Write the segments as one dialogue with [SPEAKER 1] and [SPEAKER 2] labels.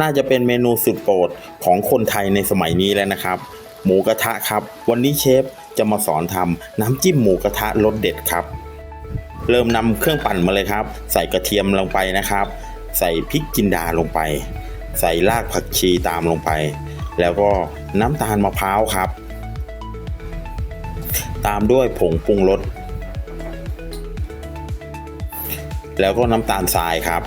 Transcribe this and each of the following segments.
[SPEAKER 1] น่าจะเป็นเมนูสุดโปรดของคนไทยในสมัยนี้แล้วนะครับ หมูกระทะครับ วันนี้เชฟจะมาสอนทำน้ำจิ้มหมูกระทะรสเด็ดครับ เริ่มนำเครื่องปั่นมาเลยครับ ใส่กระเทียมลงไปนะครับ ใส่พริกจินดาลงไป ใส่รากผักชีตามลงไป แล้วก็น้ำตาลมะพร้าวครับ ตามด้วยผงปรุงรสแล้วก็น้ำตาลทรายครับ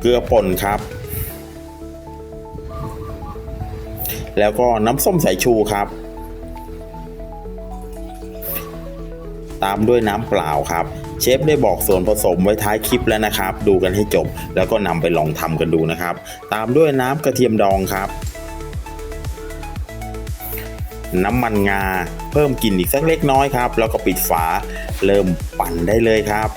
[SPEAKER 1] เกลือป่นครับ แล้วก็น้ำส้มสายชูครับ ตามด้วยน้ำเปล่าครับ เชฟได้บอกส่วนผสมไว้ท้ายคลิปแล้วนะครับ ดูกันให้จบ แล้วก็นำไปลองทำกันดูนะครับ ตามด้วยน้ำกระเทียมดองครับน้ำมันงา เพิ่มกลิ่นอีกสักเล็กน้อยครับ แล้วก็ปิดฝาเริ่มปั่นได้เลยครับ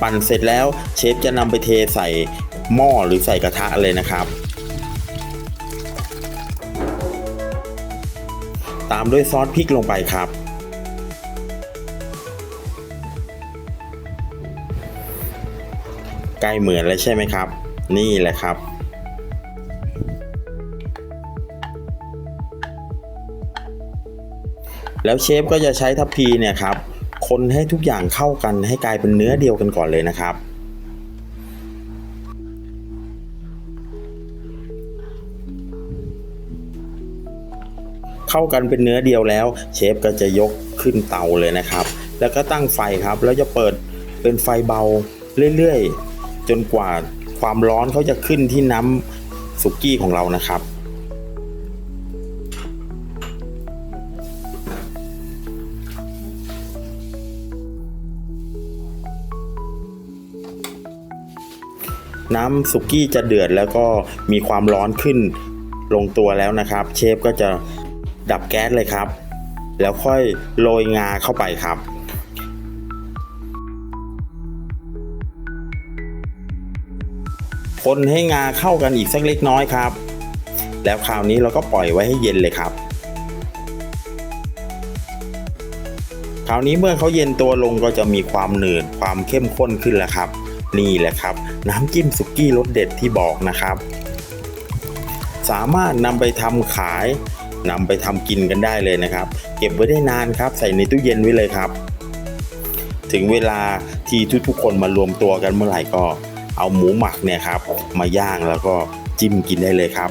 [SPEAKER 1] ปั่นเสร็จแล้วเชฟจะนำไปเทใส่หม้อหรือใส่กระทะเลยนะครับ ตามด้วยซอสพริกลงไปครับ ใกล้เหมือนแล้วใช่ไหมครับ นี่แหละครับแล้วเชฟก็จะใช้ทัพพีเนี่ยครับ คนให้ทุกอย่างเข้ากันให้กลายเป็นเนื้อเดียวกันก่อนเลยนะครับ เข้ากันเป็นเนื้อเดียวแล้ว เชฟก็จะยกขึ้นเตาเลยนะครับ แล้วก็ตั้งไฟครับ แล้วจะเปิดเป็นไฟเบาเรื่อยๆ จนกว่าความร้อนเขาจะขึ้นที่น้ำสุกี้ของเรานะครับ น้ำสุกี้จะเดือดแล้วก็มีความร้อนขึ้นลงตัวแล้วนะครับ เชฟก็จะดับแก๊สเลยครับ แล้วค่อยโรยงาเข้าไปครับคนให้งาเข้ากันอีกสักเล็กน้อยครับ แล้วคราวนี้เราก็ปล่อยไว้ให้เย็นเลยครับ คราวนี้เมื่อเขาเย็นตัวลงก็จะมีความหนืดความเข้มข้นขึ้นแล้วครับ นี่แหละครับ น้ำจิ้มสุกี้รสเด็ดที่บอกนะครับ สามารถนำไปทำขายนำไปทำกินกันได้เลยนะครับ เก็บไว้ได้นานครับ ใส่ในตู้เย็นไว้เลยครับ ถึงเวลาที่ทุกๆคนมารวมตัวกันเมื่อไหร่ก็ เอาหมูหมักเนี่ยครับ มาย่างแล้วก็จิ้มกินได้เลยครับ